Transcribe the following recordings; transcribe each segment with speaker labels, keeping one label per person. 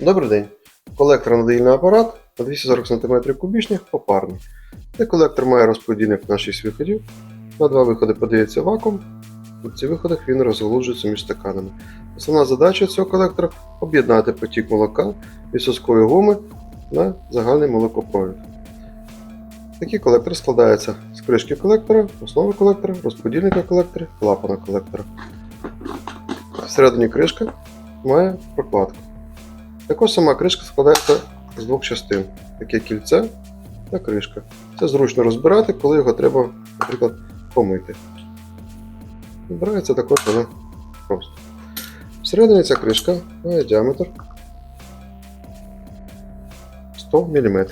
Speaker 1: Добрий день. Колектор надоїльний апарат на 240 см кубічних попарний. Цей колектор має розподільник на 6 виходів. На два виходи подається вакуум. На цих виходах він розголуджується між стаканами. Основна задача цього колектора об'єднати потік молока від соської гуми на загальний молокопровід. Такий колектор складається з кришки колектора, основи колектора, розподільника колектора, клапана колектора. Всередині кришка має прокладку. Також сама кришка складається з двох частин: таке кільце та кришка. Це зручно розбирати, коли його треба, наприклад, помити. Збирається також вона просто. Всередині ця кришка має діаметр 100 мм.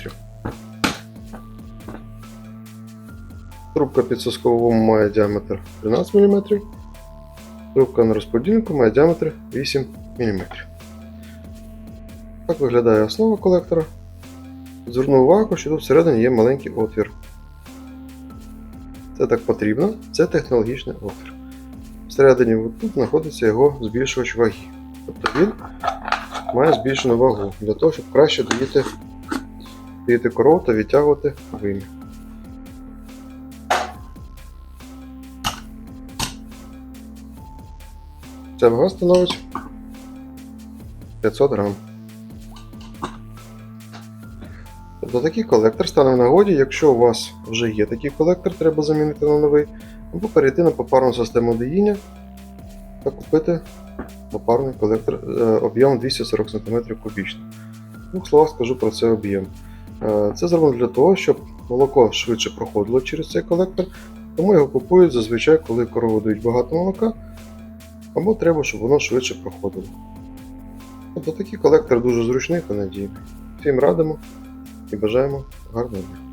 Speaker 1: Трубка під сосковому має діаметр 13 мм. Трубка на розподільнику має діаметр 8 мм. Так виглядає основа колектора. Звернув увагу, що тут всередині є маленький отвір. Це так потрібно, це технологічний отвір. Всередині тут знаходиться його збільшувач ваги. Тобто він має збільшену вагу для того, щоб краще доїти, доїти корову та відтягувати вим'я. Ця вага становить 500 грам. Тобто такий колектор стане в нагоді, якщо у вас вже є такий колектор, треба замінити на новий, або перейти на попарну систему доїння та купити попарний колектор об'ємом 240 см кубічний. В двох словах скажу про цей об'єм. Е, Це зроблено для того, щоб молоко швидше проходило через цей колектор, тому його купують зазвичай, коли корови дають багато молока, або треба, щоб воно швидше проходило. Тобто такий колектор дуже зручний та надійний. Всім радимо і бажаємо гарного дня.